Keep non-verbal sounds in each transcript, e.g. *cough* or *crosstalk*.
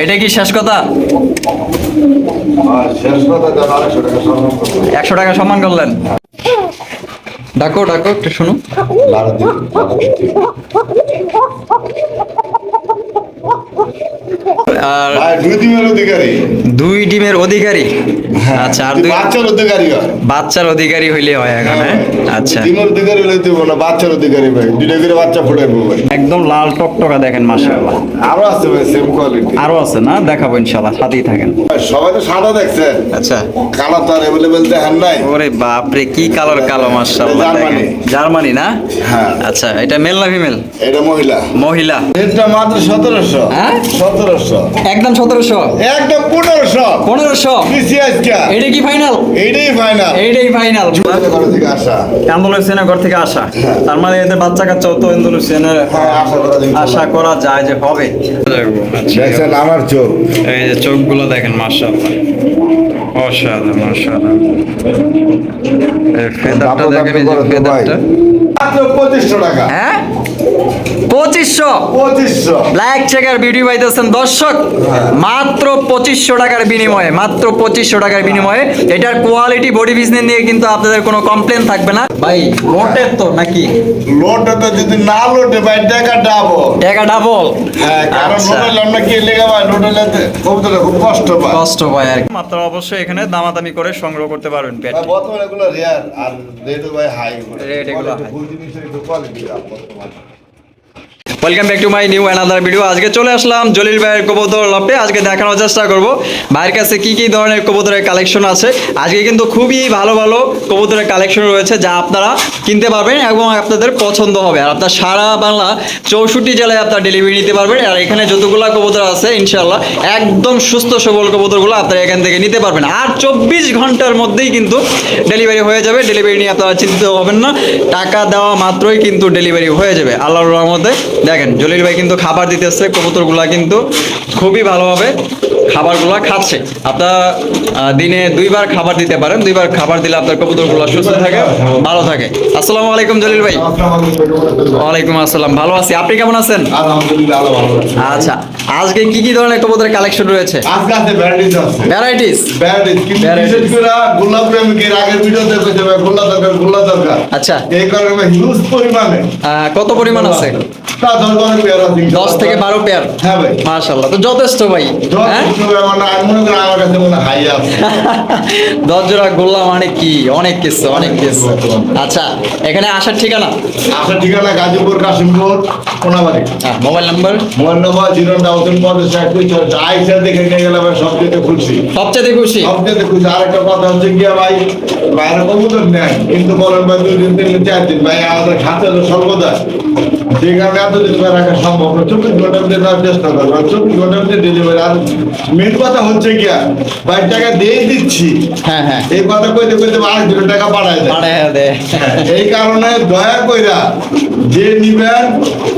এটা কি শেষ কথা? একশো টাকা সম্মান করলেন। ডাকো ডাকো একটু শুনো বারো দিন বারো দিন। আর দুই দিনের অধিকারী। দুই ডিমের অধিকারী? আচ্ছা আর দুই বাচ্চার অধিকারী হয়। বাচ্চার অধিকারী হইলে হয় এখন হ্যাঁ? আচ্ছা। ডিমের অধিকারী হলে দিব না বাচ্চার অধিকারী ভাই। দুইটা করে বাচ্চা ফুটাইবো ভাই। একদম লাল টকটকা দেখেন মাশাআল্লাহ। আরও আছে ভাই সেম কোয়ালিটি আরও আছে না? দেখাবো ইনশাআল্লাহ সাথেই থাকেন। সবাই তো সাদা দেখছেন আচ্ছা। কালার তো আর অ্যাভেলেবেল দেখেন নাই। ওরে বাপরে কি কালার কালো মাশাআল্লাহ। জার্মানি। জার্মানি না? হ্যাঁ। আচ্ছা এটা মেল না ফিমেল এটা মহিলা। মহিলা। এটা মাত্র সতেরোশো। হ্যাঁ? সতেরোশো। একদম সতেরোশো। একদম পনেরোশো। পনেরোশো। এটাই এটা কি ফাইনাল এটাই ফাইনাল এটাই ফাইনাল ঘর থেকে আসা। আন্দোলনের ঘর থেকে আসা। তার মানে এদের বাচ্চা কাচ্চা তো আন্দোলনের হ্যাঁ আশা করা যায় আশা করা যায় যে হবে। দেখছেন আমার চোখ। এই যে চোখগুলো দেখেন মাশাআল্লাহ। অসাধারণ অসাধারণ ফেদারটা দেখেন এই যে ফেদারটা। পঁচিশশো টাকা। হ্যাঁ? পঁচিশশো? পঁচিশশো। ব্ল্যাক চেকার বিউটি পাইতেছেন দর্শক। মাত্র পঁচিশশো টাকার বিনিময়ে মাত্র পঁচিশশো টাকার বিনিময়ে। এটার কোয়ালিটি বডি বিজনেস নিয়ে কিন্তু আপনাদের কোনো কমপ্লেন থাকবে না। ভাই লোটের তো নাকি? লোটটা যদি না লোটে ভাই টাকা ডাবো টাকা ডাবল হ্যাঁ কারণ আচ্ছা। আমরা কি লেগে ভাই? লোটালে খুব কষ্ট পায়। কষ্ট পায় আর কি। মাত্র অবশ্যই এখানে দামাদামি করে সংগ্রহ করতে পারবেন বর্তমানে এগুলো রেয়ার আর রেট ভাই হাই রেট এগুলো হাই জিনিসের একটু কোয়ালিটি বর্তমানে। Welcome back to my new another video আজকে চলে আসলাম জলিল ভাইয়ের কবুতর লপে আজকে দেখানোর চেষ্টা করব। ভাইয়ের কাছে কি কি ধরনের কবুতরের কালেকশন আছে। আজকে কিন্তু খুবই ভালো ভালো কবুতরের কালেকশন রয়েছে যা আপনারা কিনতে পারবেন এবং আপনাদের পছন্দ হবে। আর আপনার সারা বাংলা চৌষট্টি জেলায় আপনার ডেলিভারি নিতে পারবেন। আর এখানে যতগুলো কবুতর আছে ইনশাল্লাহ একদম সুস্থ, সবল কবুতরগুলো আপনারা এখান থেকে নিতে পারবেন। আর চব্বিশ ঘণ্টার মধ্যেই কিন্তু ডেলিভারি হয়ে যাবে। ডেলিভারি নিয়ে আপনারা চিন্তিত হবেন না। টাকা দেওয়া মাত্রই কিন্তু ডেলিভারি হয়ে যাবে। আল্লাহর রহমতে দেখেন জলিল ভাই কিন্তু খাবার দিতেছে কবুতরগুলা কিন্তু খুবই ভালোভাবে খাবারগুলা খাচ্ছে। আপনার দিনে দুইবার খাবার দিতে পারেন দুইবার খাবার দিলে আপনার কবুতরগুলো সুস্থ থাকে ভালো থাকে। আসসালামু আলাইকুম জলিল ভাই। ওয়ালাইকুম আসসালাম ভালো আছি। আপনি কেমন আছেন? আলহামদুলিল্লাহ ভালো আছে। আচ্ছা। আজকে কি কি ধরনের কবুতরের কালেকশন রয়েছে? আজকে আছে ভ্যারাইটিস আছে। ভ্যারাইটিস ভ্যারাইটিস কিন্তু। বিশেষ করে গোলাপ প্রেমিকের আগের ভিডিওতে কইতে ভাই গোল্লা দরকার গোল্লা দরকার। আচ্ছা। এই কারণে হিউজ পরিমাণে। কত পরিমাণ আছে? তা দশ বারো পেয়ার আছে দশ থেকে বারো পেয়ার হ্যাঁ ভাই। মাশাল্লাহ তো যথেষ্ট ভাই। হ্যাঁ? যথেষ্ট মানে আমি মনে করি আমার কাছে মনে হাই আছে। *laughs* দশ জোড়া গোল্লা মানে কি? অনেক কিছু অনেক কিছু। আচ্ছা এখানে আসার ঠিকানা? আসার ঠিকানা গাজীপুর কাশিমপুর কোনাবাড়ি। হ্যাঁ mobile number? Mobile number zero ষাট পঁয়ষট্টি আইসা দেখে নিয়ে গেলাম সবচেয়ে খুশি। সবচেয়ে খুশি? সবচেয়ে খুশি। আরেকটা কথা হচ্ছে গিয়া ভাই বাইরে কবুতর নেয় কিন্তু বলেন ভাই দুই দিন তিন দিন চার দিন। ভাই আমাদের খাতে সর্বদা। যে কারণে এতদিন ধরে রাখা সম্ভব না। চব্বিশ ঘণ্টার মধ্যে দেওয়ার চেষ্টা করব। আর চব্বিশ ঘণ্টার মধ্যে ডেলিভারি আর মেন কথা হচ্ছে গিয়া ভাই টাকা দিয়ে দিচ্ছি। হ্যাঁ হ্যাঁ। এই কথা কইতে কইতে আরেক দুটো টাকা বাড়ায় দেয়। এই কারণে দয়া কইরা যে নিবেন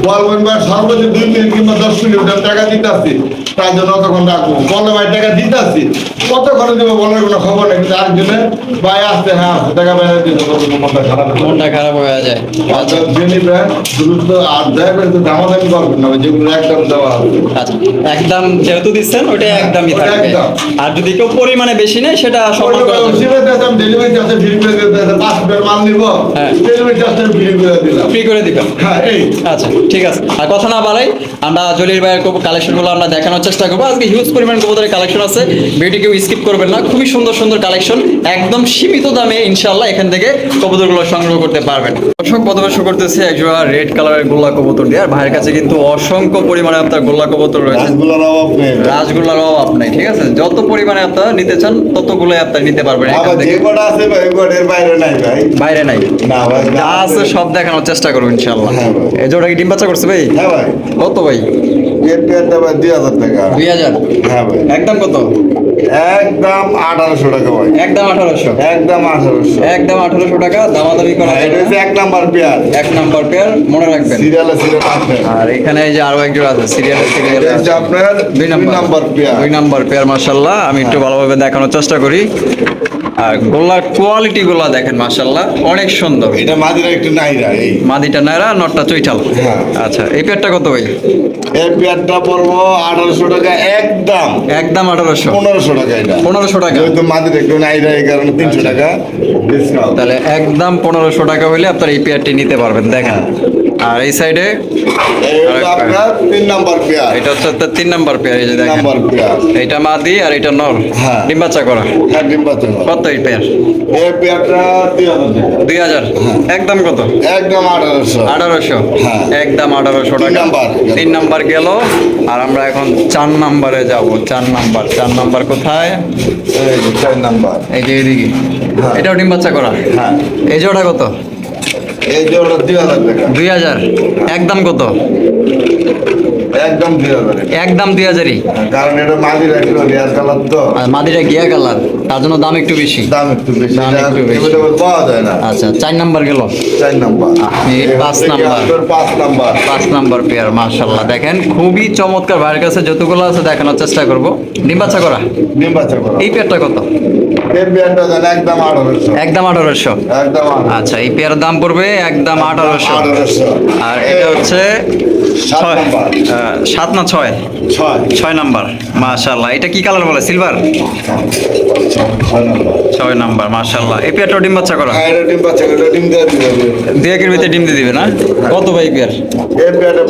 বলবেন ভাই সর্বোচ্চ দুই মিনিট কিংবা দশ মিনিট টাকা দিতেছি তার জন্য তখন রাখব। বলে ভাই টাকা দিতেছি কত করে দেবো বলার কোনো খবর নেই। কিন্তু আরেকজনে ভাই আসতে হ্যাঁ টাকা বেড়ে দিতে মনটা খারাপ। মনটা খারাপ হয়ে যায়। যে নিবেন দ্রুত আর দয়া করে একটু দামাদামি করবেন না যেগুলো একদম দেওয়া হবে আচ্ছা একদম যেহেতু দিচ্ছেন ওটা একদমই থাকবে। আর যদি কেউ পরিমাণে বেশি নেয় সেটা সম্মান করা ডেলিভারি চার্জে ফ্রি করে দিতে পাঁচ পেয়ার মাল নিব হ্যাঁ। ডেলিভারি চার্জে ফ্রি করে দিলাম। ফ্রি করে দিবেন। হ্যাঁ এই। আচ্ছা ঠিক আছে। আর কথা না বাড়াই আমরা জলির ভাইয়ের কালেকশনগুলো আমরা দেখানোর চেষ্টা করব। আজকে হিউজ পরিমাণ কবুতরের কালেকশন আছে। ভিডিও কেউ স্কিপ করবেন না। খুবই সুন্দর সুন্দর কালেকশন একদম সীমিত দামে ইনশাল্লাহ এখান থেকে কবুতরগুলো সংগ্রহ করতে পারবেন। দর্শক প্রথমে শুরু করতেছি একজোড়া রেড কালারের গোল্লা কবুতর দিয়ে। আর ভাইয়ের কাছে কিন্তু অসংখ্য পরিমাণে আপনার গোল্লা কবুতর রয়েছে। রাজগোল্লার অভাব নাই। ঠিক আছে? যত পরিমাণে আপনারা নিতে চান ততগুলোই আপনারা নিতে পারবেন বাইরে নাই যা আছে সব দেখানোর চেষ্টা করব ইনশাল্লাহ হ্যাঁ। এই জোড়া কি ডিম বাচ্চা করছে ভাই? হ্যাঁ কত ভাই? দুই হাজার টাকা। দুই হাজার? হ্যাঁ একদম কত? একদম আঠারোশো টাকা ভাই। একদম আঠারোশো। একদম আঠারোশো। একদম আঠারোশো টাকা দামাদামি করা হ্যাঁ, এটা হচ্ছে এক নাম্বার পেয়ার। এক নাম্বার পেয়ার মনে রাখবেন। সিরিয়ালে সিরিয়াল আছে। আর এখানে এই যে আরও একজন আছে সিরিয়ালে সিরিয়াল আছে। আপনার দুই নাম্বার। Number pair. দুই নাম্বার পেয়ার মার্শাল্লাহ আমি একটু ভালোভাবে দেখানোর চেষ্টা করি। আর গোল্লার কোয়ালিটি গুলা দেখেন মাশাল্লাহ অনেক সুন্দর। এটা মাদিরা একটু নাইরা এই। মাদিটা নাইরা নটটা চৈঠাল। হ্যাঁ। আচ্ছা এই পেয়ারটা কত ভাই? এর পেয়ারটা পড়ব আঠারোশো টাকা একদম। একদম আঠারোশো। পনেরোশো টাকা এটা। পনেরোশো টাকা। যেহেতু মাদিরা একটু নাইরা এই কারণে তিনশো টাকা ডিসকাউন্ট তাহলে একদম পনেরোশো টাকা হলে আপনার এই পেয়ারটি নিতে পারবেন দেখেন। আর এই সাইডে এটা তিন নাম্বার পেয়ার। এটা হচ্ছে তিন নাম্বার পেয়ার এই যে দেখেন। এটা মাদি আর এটা নর। হ্যাঁ। ডিম বাচ্চা করা। হ্যাঁ ডিম বাচ্চা কত এই পেয়ার? এই পেয়ারটা দুই হাজার হাজার? একদম কত? একদম আঠারোশো। আঠারোশো। হ্যাঁ। একদম আঠারোশো তিন টাকা। তিন নাম্বার গেল। আর আমরা এখন চার নাম্বারে যাব। চার নাম্বার। চার নাম্বার কোথায়? এই চার নাম্বার। এই যে এদিকে। হ্যাঁ। এটাও ডিম বাচ্চা করা? হ্যাঁ। এই জোড়া কত? এই দুই হাজার টাকা দুই হাজার। একদম কত? একদম দুই হাজার একদম দুই হাজারই কারণ এটা মাদিরা একটু রেয়ার কালার তো। গিয়া কালার তার জন্য দাম একটু বেশি। দাম একটু বেশি দাম একটু বেশি। পাওয়া যায় না। আচ্ছা চার নাম্বার গেল। চার নাম্বার। পাঁচ নাম্বার। পাঁচ নাম্বার। পাঁচ নাম্বার পেয়ার মার্শাল্লাহ দেখেন খুবই চমৎকার ভাইয়ের কাছে যতগুলো আছে দেখানোর চেষ্টা করব। ডিম বাচ্চা করা? ডিম বাচ্চা করা। এই পেয়ারটা কত? এর একদম আঠারোশো। একদম আচ্ছা এই পেয়ারের দাম পড়বে একদম আঠারোশো। আঠারোশো। আর এটা হচ্ছে সাত না ছয়? ছয়। নাম্বার। মাশাল্লাহ এটা কি কালার বলে? সিলভার? ছয় নাম্বার। মাশাল্লাহ এই পেয়ারটা ডিম বাচ্চা করা? হ্যাঁ ডিম বাচ্চা করে। ডিম দিয়ে দুই একের ভিতরে ডিম দিয়ে দিবে না? কত ভাই পেয়ার?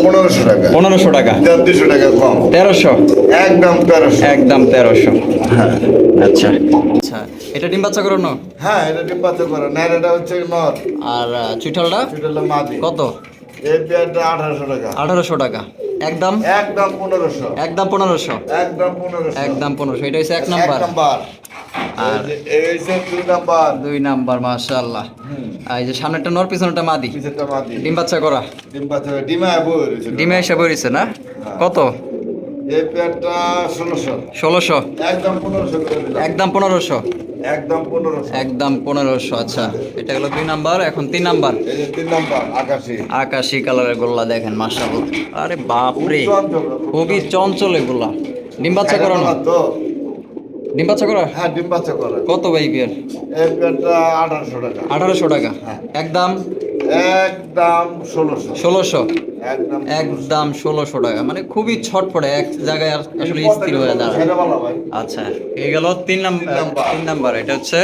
পনেরোশো টাকা। পনেরোশো টাকা। দুশো টাকা কম। তেরোশো? একদম তেরোশো। একদম তেরোশো। হ্যাঁ। আচ্ছা। আচ্ছা। এটা ডিম বাচ্চা করানো? হ্যাঁ এটা ডিম বাচ্চা করে নাইরাটা হচ্ছে নর। আর চুইঠালটা? সেটা মাদি। কত? বিয়ারটা আঠারোশো টাকা। আঠারোশো টাকা। একদম? একদম পনেরোশো। একদম পনেরোশো? একদম পনেরোশো। একদম পনেরোশো। এটা হচ্ছে এক নাম্বার। নাম্বার। আর এই হচ্ছে দুই নাম্বার। দুই নাম্বার মাশাআল্লাহ। আর এই যে সামনেরটা নর পিছনেরটা মাদি। পিছেরটা মাদি। ডিম বাচ্চা করা। ডিম বাচ্চা এসে না? কত? এই পেয়ারটা ষোলোশো। ষোলোশো। একদম পনেরোশো একদম পনেরোশো। একদম পনেরোশো। একদম পনেরোশো আচ্ছা। এটা গেল দুই নাম্বার এখন তিন নাম্বার। তিন নাম্বার আকাশি। আকাশি কালারের গোল্লা দেখেন মাশাআল্লাহ। আরে বাপরে খুবই চঞ্চল এগুলা ডিম বাচ্চা করানো না। তো। ডিম বাচ্চা করা? হ্যাঁ ডিম বাচ্চা করে। কত ভাই বিয়ার? এক আঠারোশো টাকা। আঠারোশো টাকা। একদম একদম ষোলোশো। ষোলোশো? একদম ষোলোশো। টাকা। মানে খুবই ছটফটে এক জায়গায় আসলে স্থির হয়ে দাঁড়ায়। আচ্ছা এই গেল তিন নাম্বার। তিন নাম্বার। এটা হচ্ছে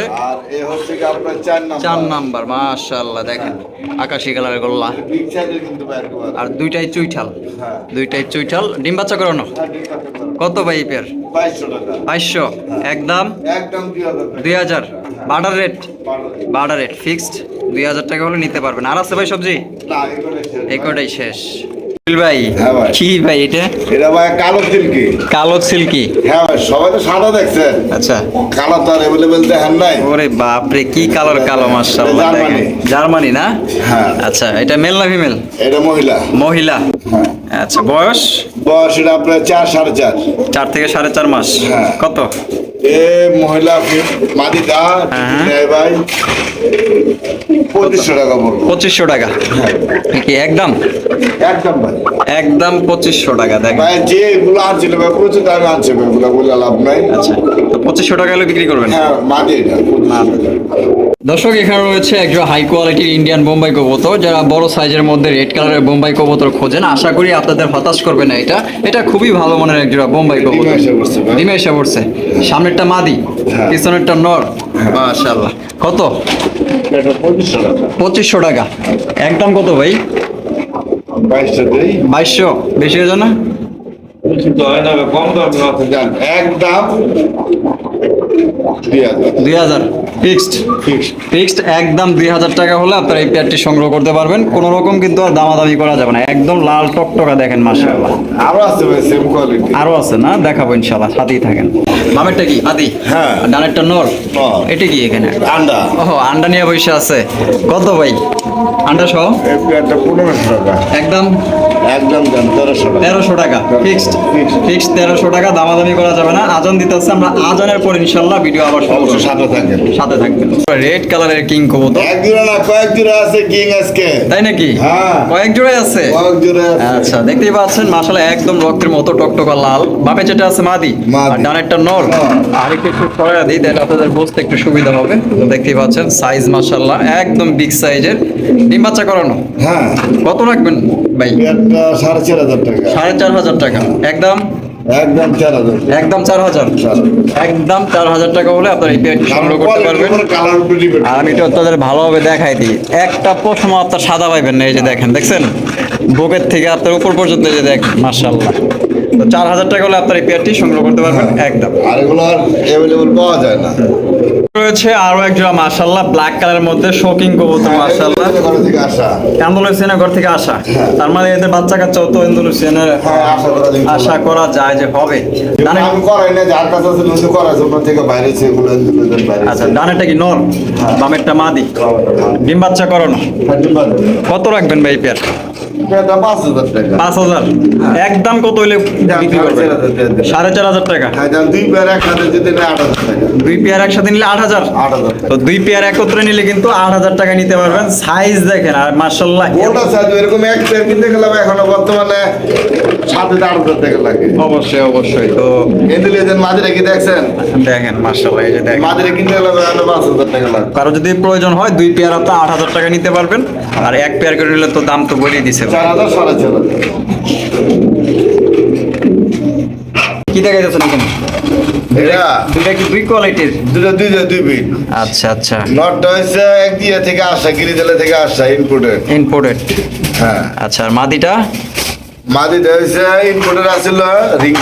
চার নাম্বার। নাম্বার দেখেন আকাশি কালারের গোল্লা। আর দুইটাই চুইঠাল। হ্যাঁ। দুইটাই চুইঠাল। ডিম বাচ্চা করানো? হ্যাঁ। কত ভাই পেয়ার বাইশশো একদম? দুই হাজার? Butter rate. Butter rate fixed? দুই হাজার টাকা হলে নিতে পারবেন। আর আছে ভাই সবজি? এগুলো শেষ। ভাই। হ্যাঁ কি ভাই এটা? এটা ভাই কালো সিল্কি। কালো সিল্কি? হ্যাঁ ভাই সবাই তো সাদা দেখছেন আচ্ছা। কালো তো আর অ্যাভেলেবেল দেখেন নাই। ওরে বাপরে কি কালার কালো মাশাআল্লাহ। জার্মানি। জার্মানি না? হ্যাঁ। আচ্ছা এটা মেল না ফিমেল? এটা মহিলা। মহিলা? হ্যাঁ। আচ্ছা বয়স? বয়স এটা আপনার চার সাড়ে চার। চার থেকে সাড়ে চার মাস। কত? এ মহিলা হ্যাঁ। নেয় ভাই। পঁচিশশো টাকা পড়ব পঁচিশশো টাকা? হ্যাঁ। কি একদম? একদম ভাই। একদম পঁচিশশো টাকা দেখেন। ভাই যে এগুলো আনছিল ভাই প্রচুর দামে আনছে ভাই এগুলো বলে লাভ নাই। আচ্ছা তো পঁচিশশো টাকা হলে বিক্রি করবেন? হ্যাঁ মাদি এটা দর্শক এখানে রয়েছে একজন হাই কোয়ালিটির ইন্ডিয়ান বোম্বাই কবুতর যারা বড় সাইজের মধ্যে রেড কালারের বোম্বাই কবুতর খোঁজেন। আশা করি আপনাদের হতাশ করবে না এটা। এটা খুবই ভালো মানের একজোড়া বোম্বাই কবুতর। ডিমে এসে বসছে ভাই। সামনেরটা মাদি হ্যাঁ। পিছনেরটা নর। মাশাআল্লাহ। কত? পঁচিশশো টাকা। একদম কত ভাই? বাইশশো বেশি হয়ে না? দুই হাজার। ফিক্সড? ফিক্সড। ফিক্সড একদম দুই হাজার টাকা হলে আপনারা এই পেয়ারটি সংগ্রহ করতে পারবেন। কোনো রকম কিন্তু আর দামাদামি করা যাবে না। একদম লাল টকটকা দেখেন আরও আছে আরও আছে না? দেখাবো ইনশাল্লাহ সাথেই থাকেন। বামেরটা কি? আদি হ্যাঁ। ডানেরটা নর। এটা কি এখানে? আন্ডা। ও আন্ডা নিয়ে বসে আছে। কত ভাই? আন্ডা সহ? পেয়ারটা পনেরোশো টাকা। একদম? একদম দাম তেরোশো টাকা। তেরোশো টাকা ফিক্সড ফিক্সড তেরোশো টাকা দামাদামি করা যাবে না। আজান দিতে হচ্ছে আমরা আজানের পর ইনশাল্লাহ ভিডিও আবার অবশ্যই সাথে সাথে থাকবেন। রেড কালারের কিং কবুতর। এক জোড়া না কয়েক জোড়া আছে কিং আজকে। তাই নাকি? হ্যাঁ। কয়েক জোড়াই আছে? কয়েক জোড়া আছে। আচ্ছা দেখতেই পাচ্ছেন একদম রক্তের মতো টকটকা লাল। বাপে যেটা আছে মাদি। আর ডানেরটা নর। হ্যাঁ। আর একটু একটু দিই তাহলে আপনাদের বুঝতে একটু সুবিধা হবে। দেখতেই পাচ্ছেন সাইজ মাসাল্লাহ একদম বিগ সাইজের ডিম বাচ্চা করানো? হ্যাঁ। কত রাখবেন ভাই? সাড়ে চার হাজার টাকা। সাড়ে চার হাজার টাকা। একদম? একদম চার হাজার। একদম চার হাজার? একদম চার হাজার টাকা হলে আপনার এই পেয়ারটি সংগ্রহ করতে পারবেন। আর আমি এটা আপনাদের ভালোভাবে দেখাই দিই। একটা পশম আপনার সাদা পাইবেন না এই যে দেখেন দেখছেন? বুকের থেকে আপনার উপর পর্যন্ত এই যে দেখ মার্শাল্লাহ তো চার হাজার টাকা হলে আপনার এই পেয়ারটি সংগ্রহ করতে পারবেন একদম। আর এগুলো অ্যাভেলেবল পাওয়া যায় না। রয়েছে আরও এক জোড়া ব্ল্যাক কালারের মধ্যে শোকিং কবুতর এগুলো ঘর থেকে আসা। অ্যান্ডোলুসিয়ানের ঘর থেকে আসা। তার মানে এদের বাচ্চা কাচ্চাও তো অ্যান্ডোলুসিয়ানের হ্যাঁ, আশা করা যায়। করা যে হবে। ডানে আমি করাই না যার কাছে আছে লোকে করাইছে ওপর থেকে বাইরে সেগুলো বাইরে আচ্ছা ডানেরটা কি নর? বামেরটা মাদি? ডিম বাচ্চা করানো কত রাখবেন ভাই পেয়ার পাঁচ হাজার একদম কত হইলে সাড়ে চার হাজার টাকা। দুই পেয়ার এক হাতে যদি আট হাজার টাকা। দুই পেয়ার একসাথে নিলে আট হাজার? আট হাজার তো দুই পেয়ার একত্রে নিলে কিন্তু আট হাজার টাকা নিতে পারবেন। সাইজ দেখেন আর মার্শাল্লাহ ওটা সাইজ এরকম এক পেয়ার কিনতে গেলাম এখনও বর্তমানে সাত থেকে আট হাজার টাকা লাগে। অবশ্যই অবশ্যই। তো এদিকে এদের মাঝে কি দেখছেন? দেখেন মার্শাল্লাহ এই যে দেখেন। মাঝে কিনতে গেলাম এখনও পাঁচ হাজার টাকা লাগে। কারও যদি প্রয়োজন হয় দুই পেয়ার আপনি আট হাজার টাকা নিতে পারবেন। আর এক পেয়ার করে নিলে তো দাম তো বলেই দিছে কি দেখা যাচ্ছে এখানে কি দুই কোয়ালিটির দুটো দুই দুই বিট আচ্ছা আচ্ছা। নটটা হচ্ছে এক দিয়ে থেকে আসা গিরিজেলা থেকে আসা হ্যাঁ। আচ্ছা আর মাদিটা? মাদিটা হচ্ছে ইনপুটের আসছিল রিং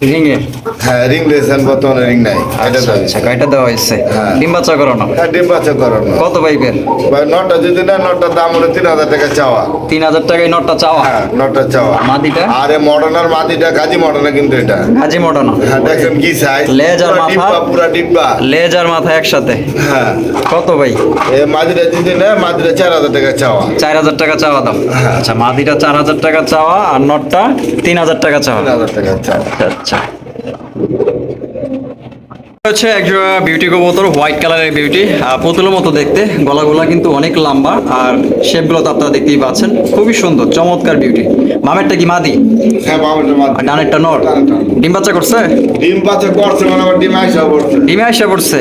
রেস হ্যাঁ রিং রেস বর্তমানে রিং নাই। এটা আচ্ছা আচ্ছা গাড়িটা দেওয়া হয়েছে? হ্যাঁ। ডিম বাচ্চা করানো? হ্যাঁ ডিম বাচ্চা করানো। কত পাইবেন ভাই নটটা যদি না নটটার দাম হলো তিন হাজার টাকা চাওয়া। তিন হাজার টাকায় নটটা চাওয়া? হ্যাঁ নটটা চাওয়া। মাদিটা? আরে মডার্নার মাদিটা কাজী মডার্নার কিন্তু এটা। গাজি মোটানো হ্যাঁ দেখেন কি সাইজ লেজ মাথা? ডিব্বা পুরা ডিব্বা। লেজ মাথা একসাথে? হ্যাঁ। কত ভাই? এ মাদিটা যদি না মাদিটা চার হাজার টাকা চাওয়া। চার হাজার টাকা চাওয়া দাম হ্যাঁ। আচ্ছা মাদিটা চার হাজার টাকা চাওয়া আর নটটা তিন হাজার টাকা চাওয়া। তিন হাজার টাকা চাওয়া। আচ্ছা। আচ্ছা। হচ্ছে একজোড়া বিউটি কবুতর হোয়াইট কালারের বিউটি পুতুলের মতো দেখতে। গলাগুলা কিন্তু অনেক লম্বা আর শেপগুলো তো আপনারা দেখতেই পাচ্ছেন। খুবই সুন্দর চমৎকার বিউটি মামেরটা কি মাদি? হ্যাঁ ডানেরটা নর। ডিম বাচ্চা করছে? ডিম বাচ্চা করছে মানে আমার ডিম আইসা পড়ছে। ডিমে আসা পড়ছে?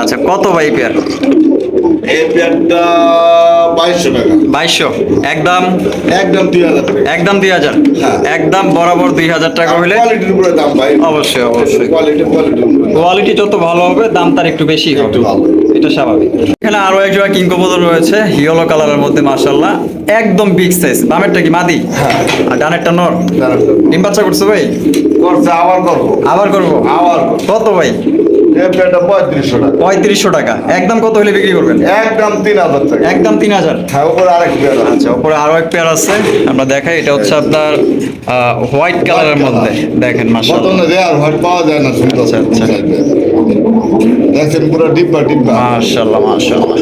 আচ্ছা কত ভাই পেয়ার? এই বাইশশো টাকা। বাইশশো। একদম একদম দুই হাজার। একদম দুই হাজার। একদম বরাবর দুই হাজার টাকা হলে কোয়ালিটির উপরে দাম ভাই। অবশ্যই অবশ্যই। কোয়ালিটি যত ভালো হবে দাম তার একটু বেশি হবে। এটা স্বাভাবিক। এখানে আরও এক জোড়া কিং কবুতর রয়েছে ইয়েলো কালারের মধ্যে মাশাআল্লাহ। একদম বিগ সাইজ বামেরটা কি মাদি? হ্যাঁ। আর ডানেরটা নর। ডিম বাচ্চা করছে ভাই? করছে আবার করব। আবার করব? আবার। কত ভাই? পেয়ারটা পঁয়ত্রিশশো টাকা। পঁয়ত্রিশশো টাকা। একদম কত হলে বিক্রি করবেন? একদম তিন হাজার টাকা। একদম তিন হাজার? হ্যাঁ উপরে আরেক পেয়ার আছে। আচ্ছা উপরে আরও এক পেয়ার আছে। আমরা দেখাই এটা হচ্ছে আপনার হোয়াইট কালারের মধ্যে। দেখেন মাসা হোয়াইট পাওয়া যায় না আচ্ছা, আচ্ছা। দেখছেন পুরো ডিব্বা ডিব্বা। মাশাআল্লাহ মাশাআল্লাহ।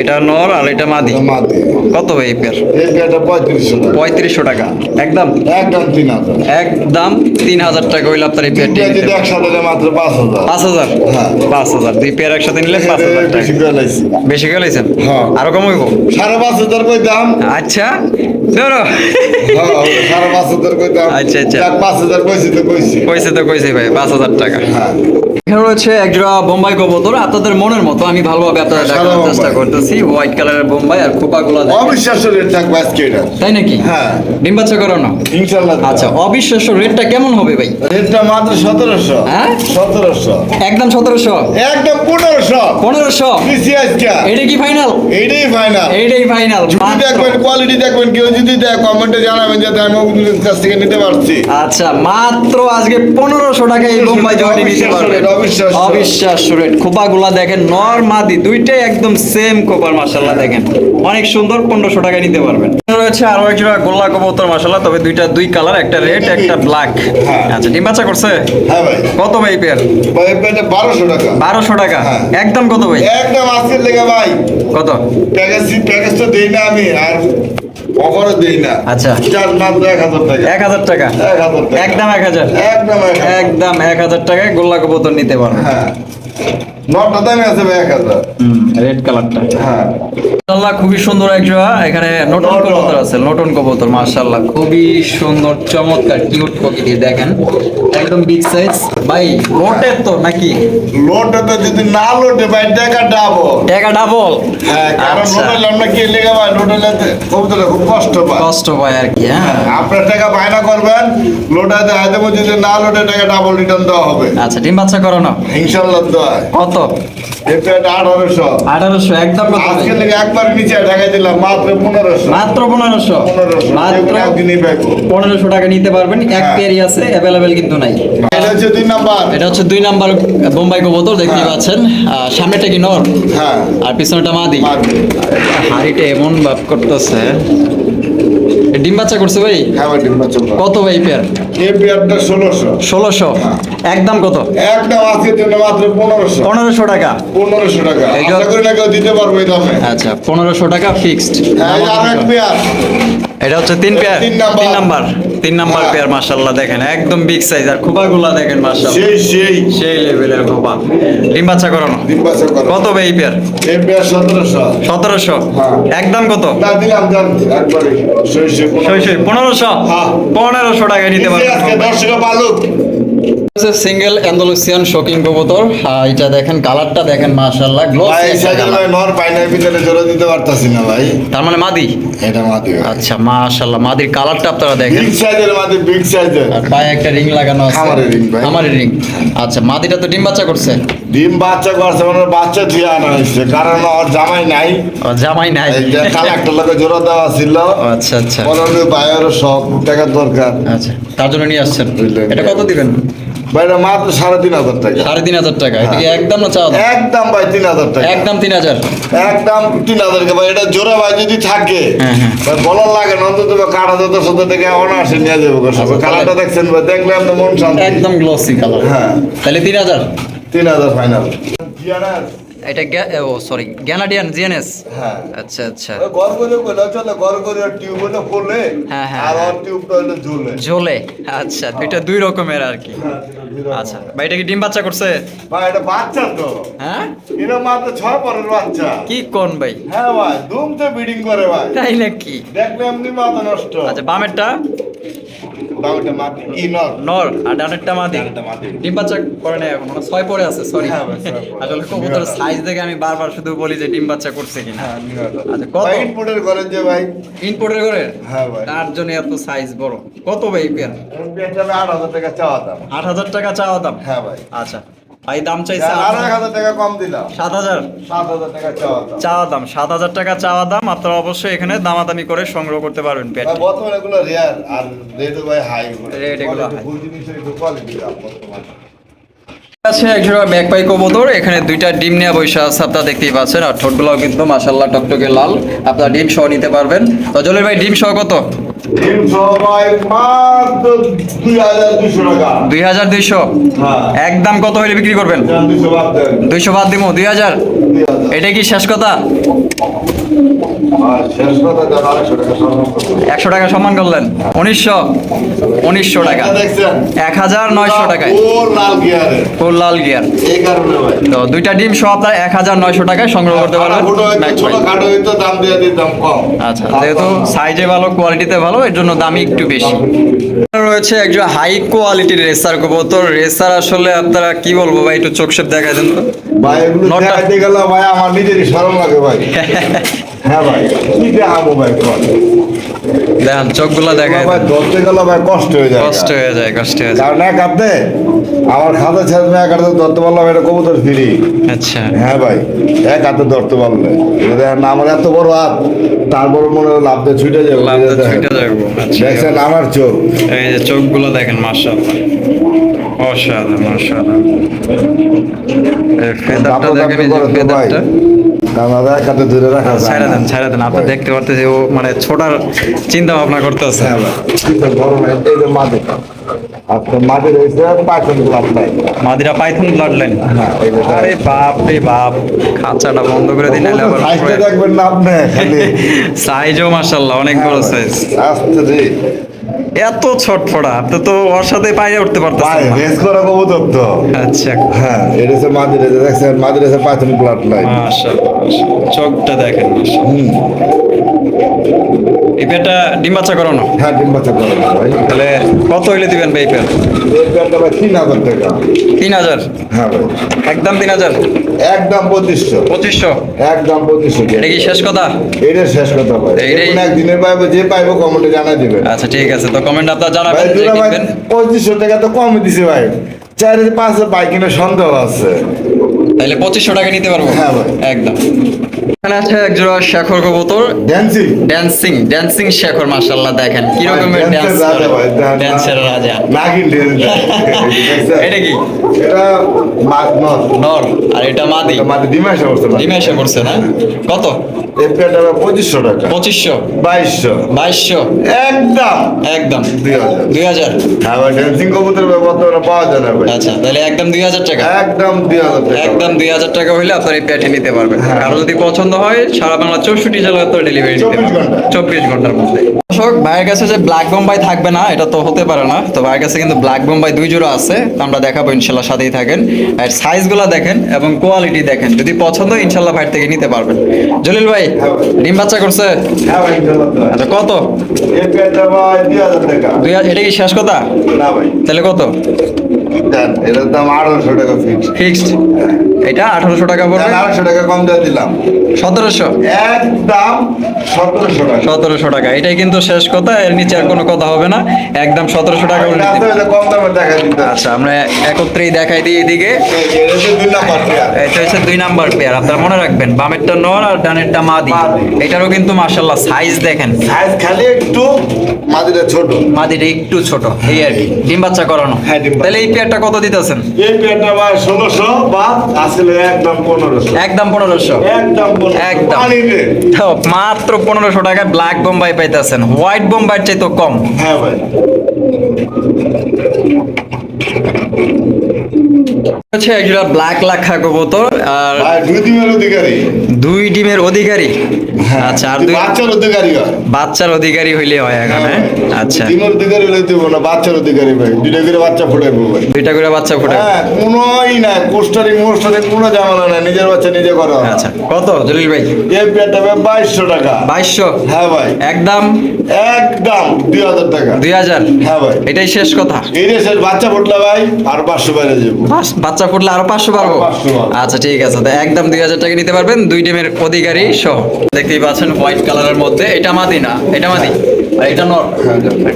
এটা নর আর এটা মাদি। মাটি কত ভাই এই পেয়ার? এই পেয়ারটা পঁয়ত্রিশশো টাকা। পঁয়ত্রিশশো টাকা। একদম? একদম তিন হাজার। একদম তিন হাজার টাকা হইলে আপনার এই পেয়ারটি। যদি একসাথে নেয় মাত্র পাঁচ হাজার। পাঁচ হাজার? হ্যাঁ। পাঁচ হাজার। দুই পেয়ার একসাথে নিলে পাঁচ হাজার টাকা। বেশি করে লাইছি। বেশি গেলেছেন হ্যাঁ। আরও কম হইব? সাড়ে পাঁচ হাজার কই দাম? আচ্ছা। ধরো। হ্যাঁ ওটা সাড়ে পাঁচ হাজার কই দাম? আচ্ছা, আচ্ছা। যাক, পাঁচ হাজার কইছি তো কইছি। কইছে তো কইছে ভাই পাঁচ হাজার টাকা। হ্যাঁ। রয়েছে একজোড়া বোম্বাই কবুতর। আপনাদের মনের মতো আমি ভালোভাবে আপনাদের দেখানোর চেষ্টা করতেছি। হোয়াইট কালারের বোম্বাই আর খোপাগুলা দেখেন। অবিশ্বাস্য রেট থাকবে আজকে এটা। তাই নাকি? হ্যাঁ। ডিম বাচ্চা করানো? ইনশাল্লাহ। আচ্ছা অবিশ্বাস্য রেটটা কেমন হবে ভাই? রেটটা মাত্র সতেরোশো। হ্যাঁ? সতেরোশো। একদম সতেরোশো? একদম পনেরোশো। পনেরোশো? বেশি আজকে এটা কি ফাইনাল এইটাই ফাইনাল এইটাই ফাইনাল যদি দেখবেন কোয়ালিটি দেখবেন কেউ যদি দেয় কমেন্টে জানাবেন যাতে আমি ওগুলোর কাছ থেকে নিতে পারছি। আচ্ছা মাত্র আজকে পনেরোশো টাকা এই বোম্বাই জয়টি নিতে পারবেন। অবিশ্বাস্য। অবিশ্বাস্য রেট খোপাগুলা দেখেন নর মাদি দুইটাই একদম সেম খোপার মাসাল্লাহ দেখেন। অনেক সুন্দর পনেরোশো টাকায় নিতে পারবেন। রয়েছে আরও এক জোড়া গোল্লা কবুতর মাশাআল্লাহ তবে দুইটা দুই কালার একটা রেড একটা ব্ল্যাক হ্যাঁ। আচ্ছা ডিম বাচ্চা করছে? হ্যাঁ ভাই। কত ভাই পেয়ার বারোশো টাকা। বারোশো টাকা? হ্যাঁ। একদম কত ভাই? একদম আজকের লেগে ভাই। কত? প্যাকেজ প্যাকেজ তো দেই না আমি আর দেই না। আচ্ছা। মাত্র এক হাজার টাকা। এক হাজার টাকা? এক হাজার টাকা। একদম এক হাজার? একদম এক হাজার একদম এক হাজার টাকায় গোল্লা কবুতর নিতে পারো। হ্যাঁ। নটা দামে আছে ভাই এক হাজার। রেড কালারটা হ্যাঁ। মাশাআল্লাহ খুবই সুন্দর এক জোড়া। এখানে নটন। কবুতর আছে নটন কবুতর মাশাআল্লাহ খুবই সুন্দর চমৎকার কিউট প্রকৃতির দেখেন। একদম বিগ সাইজ ভাই লোটের তো নাকি? লোটে তো যদি না লোটে ভাই টাকা ডাবো টাকা ডাবল হ্যাঁ কারণ আচ্ছা। লোটে আমরা কি লেগে ভাই লোটে লেতে কবুতরে খুব কষ্ট পায়। কষ্ট পায় আর কি হ্যাঁ। আপনার টাকা বায়না করবেন লোটাতে হাতে যদি না লোটে টাকা ডাবল রিটার্ন দেওয়া হবে। আচ্ছা ডিম বাচ্চা করানো? ইনশাল্লাহ দেওয়া কত? আঠারোশো। আঠারোশো একদম আজকে লেগে একবার নিচে ঢাকা দিলাম মাত্র পনেরোশো। মাত্র পনেরোশো? পনেরোশো মাত্র পনেরোশো টাকা নিতে পারবেন এক হ্যাঁ। পেয়ারই আছে অ্যাভেলেবেল কিন্তু নাই। এটা হচ্ছে দুই নাম্বার। এটা হচ্ছে দুই নাম্বার বোম্বাই কবুতর দেখতেই হ্যাঁ। পাচ্ছেন। সামনেটা কি নর? হ্যাঁ। আর পিছনেটা মাদি? হাড়িটা এমন ভাব করতেছে। ডিম বাচ্চা করছে ভাই? হ্যাঁ কত ভাই পেয়ার? এই পেয়ারটা ষোলোশো। ষোলোশো। একদম কত? একদম আজকের জন্য মাত্র পনেরোশো। পনেরোশো টাকা। পনেরোশো টাকা। আশা করি না কেউ দিতে পারবে এই দামে। আচ্ছা পনেরোশো টাকা ফিক্সড হ্যাঁ এক পেয়ার এটা হচ্ছে তিন পেয়ার তিন নাম্বার। তিন নাম্বার। নাম্বার হ্যাঁ। পেয়ার মাশাল্লাহ দেখেন একদম বিগ সাইজ আর খোপাগুলা দেখেন মাশাল্লাহ সেই সেই। সেই লেভেলের খোপা। ডিম বাচ্চা করানো? ডিম্বা চলবে কত ভাই এই পেয়ার এই পেয়ার সতেরোশো। সতেরোশো? হ্যাঁ। একদম কত? না দিলাম জান একবারে সেই সেই সই সই পনেরোশো? হ্যাঁ। পনেরোশো টাকায় নিতে নিচে আজকে পারবেন দর্শক সিঙ্গেল অ্যান্ডালুসিয়ান শোকিং কবুতর। এটা দেখেন কালারটা দেখেন মাশাআল্লাহ ভাই সাইকেল ভাই নর জোরে দিতে পারতাছি না ভাই। তার মানে মাদি? এটা মাটি আচ্ছা মাশাআল্লাহ মাদির কালারটা আপনারা দেখেন। বিগ সাইজের মাটি বিগ সাইজের আর পায়ে একটা রিং লাগানো আছে। খামারের ring ভাই। খামারের রিং। আচ্ছা মাদিটা তো ডিম বাচ্চা করছে? ডিম বাচ্চা করছে মানে বাচ্চা ধুয়ে আনা হয়েছে। কারণ ওর জামাই নাই। ও, জামাই নাই। এই যে কাল একটা লোকে জোরে দেওয়া ছিল। আচ্ছা আচ্ছা। পনেরো বাইরের সব টাকার দরকার। আচ্ছা তার জন্য নিয়ে আসছেন। এটা কত দিবেন? ভাইরা মাত্র সাড়ে তিন হাজার টাকা। সাড়ে তিন হাজার টাকা এটা কি একদম না চাওয়া একদম ভাই তিন হাজার টাকা। একদম তিন হাজার? একদম তিন হাজার টাকা। ভাই এটা জোরে ভাই যদি থাকে হ্যাঁ, হ্যাঁ। ভাই বলার লাগে না অন্তত কাঠ হাজার দশ হাজার টাকা অনার্সে নিয়ে যাব আচ্ছা, কালারটা দেখছেন ভাই দেখলে আপনার মন শান্তি। একদম গ্লসি কালার হ্যাঁ। তাহলে তিন হাজার? তিন হাজার ফাইনাল এটা ও সরি গ্যানাডিয়ান জিএনএস হ্যাঁ। আচ্ছা আচ্ছা। করে বলে চলে ঘর করে টিউব হলে খুলে হ্যাঁ, হ্যাঁ, আর হ্যাঁ। ওর টিউবটা হলে ঝুলে। ঝোলে আচ্ছা দুইটা দুই রকমের আর কি। আচ্ছা ভাই এটা কি ডিম বাচ্চা করছে? ভাই এটা বাচ্চা তো। হ্যাঁ? এটা মাত্র ছয় পরের বাচ্চা। কি কোন ভাই? হ্যাঁ ভাই ধুম তো বিডিং করে ভাই। তাই নাকি? দেখলে এমনি মাথা নষ্ট। আচ্ছা বামেরটা? বাবাটা মাটি। ই নর? নর আর ডানেরটা মাদি ডিম বাচ্চা করে নাই এখন মানে ছয় পরে আছে সরি হ্যাঁ। আসলে কবুতর সাইজ দেখে আমি বারবার শুধু বলি যে ডিম বাচ্চা করছে কিনা। আচ্ছা কত? ভাই ইনপুটের ঘরে যে ভাই। ইনপোর্টের করে হ্যাঁ ভাই। তার জন্য এত সাইজ বড়। কত ভাই পেয়ার আট হাজার টাকা চাওয়া দাম। আট হাজার টাকা চাওয়া দাম? হ্যাঁ ভাই। আচ্ছা। ভাই দাম চাইছে আর এক হাজার টাকা কম দিলাম। সাত হাজার? সাত হাজার টাকা চাওয়া দাম। সাত হাজার টাকা চাওয়া দাম আপনারা অবশ্যই এখানে দামাদামি করে সংগ্রহ করতে পারবেন ভাই বর্তমানে এগুলো রেয়ার আর রেট ভাই হাই Rate এগুলো high। ফুল জিনিসের একটু কোয়ালিটি বর্তমানে। আছে একজোড়া ব্যাকপাই কবুতর এখানে দুইটা ডিম নিয়ে বসে আছে আপনারা দেখতেই পাচ্ছেন। আর ঠোঁটগুলোও কিন্তু মাসাল্লাহ টকটকে লাল আপনারা ডিম সহ নিতে পারবেন। তো জলির ভাই ডিম সহ কত? দুই হাজার দুইশো হ্যাঁ। একদম কত হলে বিক্রি করবেন? দুইশো বাদ দিব দুই হাজার। এটা কি শেষ কথা? একশো টাকা সম্মান করলেন? উনিশশো। উনিশশো টাকা। এক হাজার নয়শো টাকায়। লাল ফুল লাল গিয়ার তো দুইটা ডিম সহ আপনার এক হাজার নয়শো টাকায় সংগ্রহ করতে পারবেন। আচ্ছা যেহেতু সাইজে ভালো কোয়ালিটিতে ভালো এর জন্য দামি একটু বেশি। রয়েছে একজন হাই কোয়ালিটির রেসার কবুতর। রেসার আসলে আপনারা কি বলব ভাই একটু চোখ শেপ দেখা দেন তো। ভাই এগুলো নটা- দেখাইতে গেলে ভাই আমার নিজেরই সরম লাগে ভাই। হ্যাঁ ভাই কি দেখাবো ভাই তোমার। দেখেন চোখগুলো দেখায় ভাই ধরতে গেলে ভাই কষ্ট হয়ে যায়। কষ্ট হয়ে যায় কষ্ট হয়ে যায়। কারণ এক হাতে আমার খাতা ছেড়ে তুমি এক হাতে ধরতে পারলাম এটা কবুতর ফিরি। আচ্ছা। হ্যাঁ ভাই এক হাতে ধরতে পারলে। দেখেন না, আমার এত বড় হাত তারপর মনে হয় লাভ দিয়ে ছুটে যাবে ছুটে আচ্ছা। দেখছেন আমার চোখ। এই যে চোখগুলো দেখেন মাশাআল্লাহ। অসাধারণ অসাধারণ এই ফেদারটা দেখেন এই যে দাপট করে তো ভাই। ফেদারটা দানাদার এক ধরে রাখা যায় ছাইরা না। দেন ছাইরা দেন। আপনি দেখতে পারতেছি ও মানে ছোটার চিন্তা ভাবনা করতেছে। হ্যাঁ বড় এই যে। মাদিরা পাইথন ব্লাড লাইন হ্যাঁ, তাই। আরে বাপ রে বাপ খাঁচাটা বন্ধ করে দিন আবার সাইজটা দেখবেন না আপনি খালি। *laughs* সাইজও মাশাআল্লাহ অনেক বড় সাইজ আস্তে রে। এত ছটফড়া আপনি তো ওর সাথে পায়ে উঠতে ভাই পারতেছেন না। রেস করা কবুতর তো। আচ্ছা। হ্যাঁ এটা হচ্ছে মাদ্রাসা দেখছেন মাদ্রাসা পাঁচ মিনিট লাইন। মাশাআল্লাহ। চোখটা দেখেন মাশাআল্লাহ। এই পেয়ারটা ডিম বাচ্চা করানো? হ্যাঁ ডিম বাচ্চা করে না ভাই। তাহলে কত হইলে দিবেন ভাই এই পেয়ার? এই প্যান্টটা ভাই তিন হাজার টাকা। তিন হাজার? হ্যাঁ ভাই। একদম তিন হাজার? একদম পঁচিশশো। পঁচিশশো? একদম পঁচিশশো এটা কি শেষ কথা? এটা শেষ কথা ভাই। কোন একদিনের পাইবো যে পাইবো কমেন্টে জানাই দিবেন। আচ্ছা ঠিক আছে তো কমেন্ট আপনার জানাবেন পঁচিশশো টাকা তো কমে দিছে ভাই। চার পাঁচ বাইক কিনে সন্দেহ আছে। তাহলে পঁচিশশো টাকা নিতে পারব। হ্যাঁ একদম। এখানে আছে এক জোড়া শেখর কবুতর। ড্যান্সিং ড্যান্সিং ড্যান্সিং শেখর মাশাআল্লাহ দেখেন। কি রকমের ড্যান্স ড্যান্সের রাজা নাগিন *laughs* এটা কি? এটা নর। আর এটা মাদি। মাঝে ডিমাসে বসছে না? কত? পঁচিশশো টাকা। পঁচিশশো। বাইশশো। বাইশশো। একদম। একদম। দুই হাজার। হ্যাঁ ড্যান্সিং কবুতর বর্তমানে পাওয়া যায় না আচ্ছা তাহলে একদম দুই হাজার টাকা। একদম দুই হাজার টাকা। একদম দুই হাজার টাকা হইলে আপনার এই প্যাটে নিতে পারবেন। হ্যাঁ। কারও যদি পছন্দ হয় সারা বাংলা চৌষট্টি জেলায় তো ডেলিভারি নিতে 24 পারবেন। ঘণ্টা। চব্বিশ ঘণ্টার মধ্যে। দর্শক ভাইয়ের কাছে যে ব্ল্যাক বোম্বাই থাকবে না এটা তো হতে পারে না। তো ভাইয়ের কাছে কিন্তু ব্ল্যাক বোম্বাই দুই জোড়া আছে তো আমরা দেখাবো ইনশাল্লাহ সাথেই থাকেন। আর সাইজগুলো দেখেন এবং কোয়ালিটি দেখেন। যদি পছন্দ ইনশাল্লাহ ভাইয়ের থেকে নিতে পারবেন। জলিল ভাই হ্যাঁ ডিম বাচ্চা করছে? হ্যাঁ। আচ্ছা কত? দুই এটা কি শেষ কথা? তাহলে কত? এটার দাম আঠারোশো টাকা ফিক্স ফিক্সড এটা আঠারোশো টাকা পড়বে। আড়াইশো টাকা কম দিয়ে দিলাম। সতেরোশো? একদম সতেরোশো টাকা। সতেরোশো টাকা। এটাই কিন্তু শেষ কথা এর নিচে আর কোনো কথা হবে না। একদম সতেরোশো টাকা কম দামে দেখা দিতে আচ্ছা আমরা একত্রেই দেখাই দিই এদিকে। এটা হচ্ছে দুই নাম্বার পেয়ার। আপনারা মনে রাখবেন বামেরটা নর আর ডানেরটা মাদি। এটারও কিন্তু মার্শাল্লাহ সাইজ দেখেন। সাইজ খালি একটু মাদিটা ছোট। মাদিটা একটু ছোট এই আর কি। ডিম বাচ্চা করানো। হ্যাঁ, তাহলে এই পেয়ারটা কত দিতেছেন? এই পেয়ারটা ভাই ষোলোশো বা একদম পনেরোশো। একদম। তো মাত্র পনেরোশো টাকায় ব্ল্যাক বোম্বাই পাইতেছেন। হোয়াইট চাই তো কম। হ্যাঁ ভাই। হচ্ছে একজোড়া ব্ল্যাক লাখা কবুতর আর দুই অধিকারী। দুই ডিমের অধিকারী। আচ্ছা আর দুই বাচ্চার অধিকারী হয় বাচ্চার অধিকারী হইলে হয় এখন। হ্যাঁ আচ্ছা। ডিমের অধিকারী দেবো না বাচ্চার অধিকারী ভাই। দুইটা করে বাচ্চা ফুটাইবো ভাই। দুইটা করে বাচ্চা ফুটে হ্যাঁ কোনোই না কোস্টারিং মোস্টারিং কোনো ঝামেলা নাই নিজের বাচ্চা নিজে করো। আচ্ছা কত জলিল ভাই? এই পেয়ারটা ভাই বাইশশো টাকা। বাইশশো? হ্যাঁ ভাই। একদম একদম দুই হাজার টাকা। দুই হাজার? হ্যাঁ ভাই। এটাই শেষ কথা? এই দেশের বাচ্চা ফুটলা ভাই আর পাঁচশো বাইরে যাব। বাচ্চা ফুটলে আরও পাঁচশো পারব? 500 পারব। আচ্ছা ঠিক আছে একদম দুই হাজার টাকা নিতে পারবেন দুই ডিমের অধিকারী সহ। দেখতেই পাচ্ছেন হোয়াইট কালারের মধ্যে এটা মাদি না? এটা মাদি? এটা নর?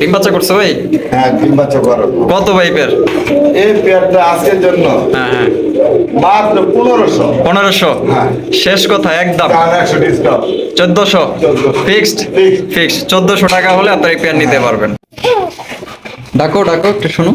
ডিম বাচ্চা করছে ভাই? হ্যাঁ তিন বাচ্চা করো। কত ভাইপের এই পেয়ারটা আজকের জন্য। হ্যাঁ হ্যাঁ। মাত্র পনেরোশো। পনেরোশো? হ্যাঁ। শেষ কথা একদম। চোদ্দশো? ফিক্সড ফিক্সড চোদ্দশো টাকা হলে আপনার এই পেয়ার নিতে পারবেন। ডাকো ডাকো একটু শুনো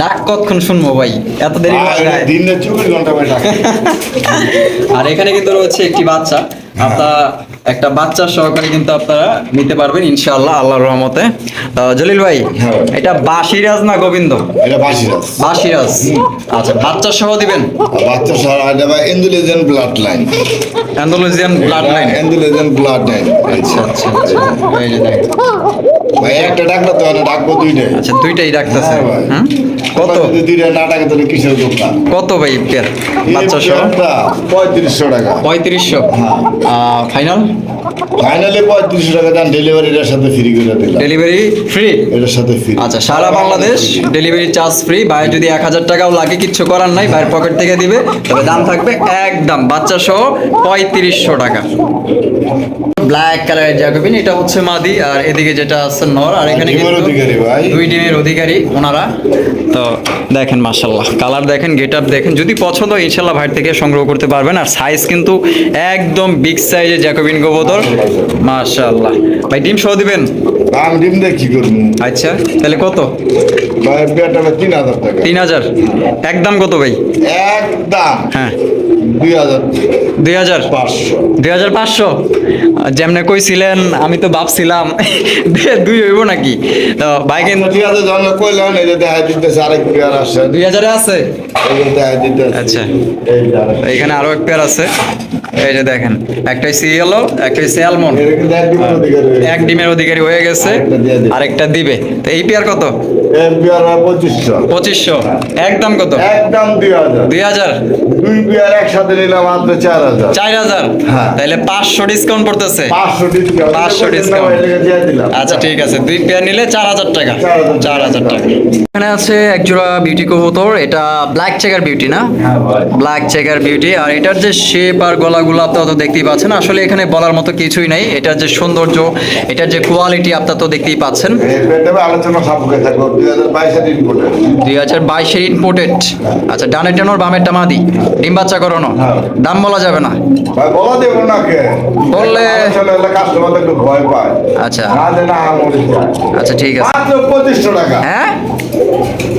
ডাক কতক্ষণ শুনব ভাই? এত দেরি? দিনে ঘণ্টা *laughs* আর এখানে কিন্তু রয়েছে একটি বাচ্চা। আপনারা একটা বাচ্চা সহকারে কিন্তু আপনারা নিতে পারবেন ইনশাআল্লাহ আল্লাহর রহমতে। জলিল ভাই হ্যাঁ। এটা বাসিরাজ না গোবিন্দ? এটা বাসিরাজ। বাসিরাজ। আচ্ছা বাচ্চা সহ দিবেন? বাচ্চা সহ এটা ভাই Andalusian blood line Andalusian blood line Andalusian blood line আচ্ছা আচ্ছা আচ্ছা। ভাই একটা ডাক্তার তো না ডাকবো দুইটাই। আচ্ছা দুইটাই ডাকতেছে। হ্যাঁ? কত? দুইটা না ডাকে তাহলে কিসের দোকান কত ভাই পেয়ার? বাচ্চা সহ পঁয়ত্রিশশো টাকা। পঁয়ত্রিশশো। হ্যাঁ। ফাইনাল? ফাইনালি পঁয়ত্রিশশো টাকা দেন ডেলিভারিটার সাথে ফ্রি করে দিলাম। ডেলিভারি ফ্রি এটার সাথে ফ্রি আচ্ছা সারা বাংলাদেশ ডেলিভারি চার্জ ফ্রি যদি এক হাজার টাকাও লাগে কিচ্ছু করার নাই পকেট থেকে দিবে। তবে দাম থাকবে একদম বাচ্চা সহ পঁয়ত্রিশশো টাকা। ব্ল্যাক কালারের জ্যাকোবিন এটা হচ্ছে মাদি আর এদিকে যেটা আছে নর আর এখানে। দুই ডিমের অধিকারী ওনারা। তো দেখেন মাশাল্লাহ কালার দেখেন গেট আপ দেখেন যদি পছন্দ হয় ইনশাল্লাহ ভাই থেকে সংগ্রহ করতে পারবেন। আর সাইজ কিন্তু একদম বিগ সাইজের জ্যাকোবিন গোবদর মাশাল্লাহ ভাই ডিম সহ দিবেন? দাম ডিম দিয়ে কি করব? আচ্ছা তাহলে কত? ভাই ভাই তিন হাজার টাকা। তিন হাজার? একদম কত ভাই? একদম হ্যাঁ। দুই হাজার। দুই হাজার? পাঁচশো। দুই হাজার পাঁচশো? যেমনে কইছিলেন আমি তো ভাবছিলাম দে- দুই হইব নাকি? তো ভাই কিন্তু ঠিক আছে জন্ম কইলেন এই যে দেখা দিতেছে আরেক পেয়ার দুই হাজারে আছে? এই যে দেখা দিতেছে। আচ্ছা। এখানে আরও এক পেয়ার আছে। এই যে দেখেন একটাই সিএলও একটাই স্যালমন এর কিন্তু এক ডিমের অধিকারী হয়ে গেছে। আরেকটা দিবে। তো এই পেয়ার কত? পঁচিশশো। একদম কত? একদম দুই হাজার। দুই পেয়ার একসাথে নিলাম মাত্র চার হাজার। চার হাজার? হ্যাঁ। তাহলে পাঁচশো ডিসকাউন্ট পড়তেছে। পাঁচশো ডিসকাউন্ট 500 discount। দিয়ে দিলাম। আচ্ছা ঠিক আছে। দুই পেয়ার নিলে চার হাজার টাকা। 4,000 চার হাজার টাকা। এখানে আছে এক জোড়া বিউটি কবুতর। এটা ব্ল্যাক চেকার বিউটি না? হ্যাঁ ভাই। ব্ল্যাক চেকার বিউটি আর এটার যে শেপ আর গলাগুলো আপনারা তো দেখতেই পাচ্ছেন। আসলে এখানে বলার মতো কিছুই নাই। এটার যে সৌন্দর্য এটার যে কোয়ালিটি আপনারা তো দেখতেই পাচ্ছেন। দুই হাজার বাইশের ইম্পোর্টেড আচ্ছা ডানের টানোর বামেরটা মাদি। ডিম বাচ্চা করানো। দাম বলা যাবে না। বললে- আচ্ছা। আচ্ছা ঠিক আছে। হ্যাঁ?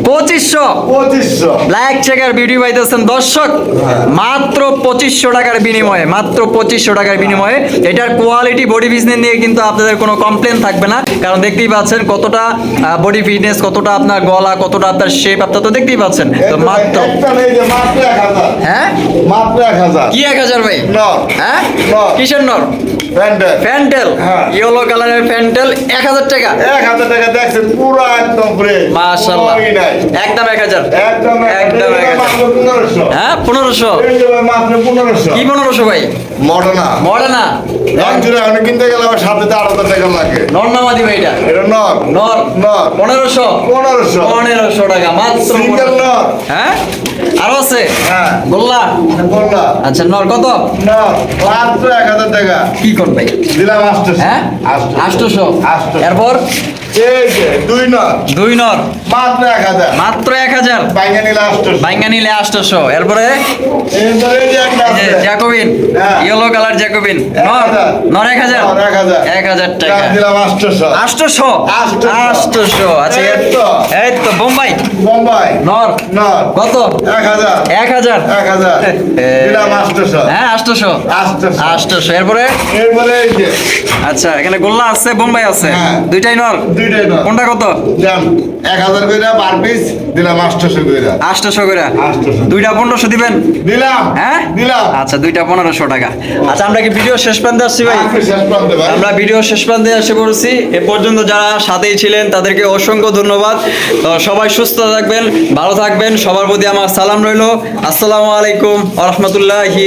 পঁচিশশো। পঁচিশশো। ব্ল্যাক চেকার বিউটি পাইতেছেন দর্শক হ্যাঁ। মাত্র পঁচিশশো টাকার বিনিময়ে মাত্র পঁচিশশো টাকার বিনিময়ে। এটার কোয়ালিটি বডি বিজনেস নিয়ে কিন্তু আপনাদের কোনো কমপ্লেন থাকবে না কারণ দেখতেই পাচ্ছেন কতটা বডি ফিটনেস কতটা আপনার গলা কতটা আপনার শেপ আপনার তো দেখতেই পাচ্ছেন। তো মাত্র একটা নেই যে মাত্র এক হাজার। হ্যাঁ? মাত্র এক হাজার। কি এক হাজার ভাই? হ্যাঁ? কিসের নর? ফ্যান্টেল হ্যাঁ। ইয়েলো কালারের ফ্যান্টেল এক হাজার টাকা। এক হাজার টাকা দেখছেন পুরো একদম ফ্রেশ মাশাল্লাহ একদম হ্যাঁ কি ভাই? না আমি কিনতে গেলে আমার সাথে তো টাকা লাগে। ভাই এটা? এটা মাত্র সিঙ্গেল হ্যাঁ? আরও আছে? হ্যাঁ। গোল্লা? বললা আচ্ছা নর কত? নর। মাত্র এক হাজার টাকা। কি কোন ভাই? দিলাম আসতেছে হ্যাঁ? আষ্টশো। আটশোশো। এরপর? এই যে দুই নর। দুই নর। মাত্র হাজার। হাজার। বাইঙ্গা নিলে বাইঙ্গা এরপরে। জ্যাকোবিন। হ্যাঁ। Yellow colour jacobin. নর হাজার? হাজার। হাজার টাকা। দিলাম আচ্ছা এই তো। বোম্বাই। বোম্বাই। নর। নর। কত? হাজার। হাজার। হাজার। দিলাম হ্যাঁ এরপরে? এরপরে এই যে। আচ্ছা এখানে গোল্লা আছে বোম্বাই আছে। হ্যাঁ। দুইটাই নর? দুইটাই নর। কোনটা কত? দাম এক হাজার করে পার পিস দিলাম আটশোশো করে আষ্টশো করে দুইটা পনেরোশো দিবেন? দিলাম। হ্যাঁ? দিলাম। আচ্ছা দুইটা পনেরোশো টাকা। আচ্ছা আমরা কি ভিডিও শেষ প্রান্তে আসছি ভাই? আপনি শেষ প্রান্তে ভাই। আমরা ভিডিও শেষ প্রান্তে এসে পড়ছি। এ পর্যন্ত যারা সাথেই ছিলেন তাদেরকে অসংখ্য ধন্যবাদ। সবাই সুস্থ থাকবেন ভালো থাকবেন। সবার প্রতি আমার সালাম রইল। আসসালামু আলাইকুম আ রহমতুল্লাহি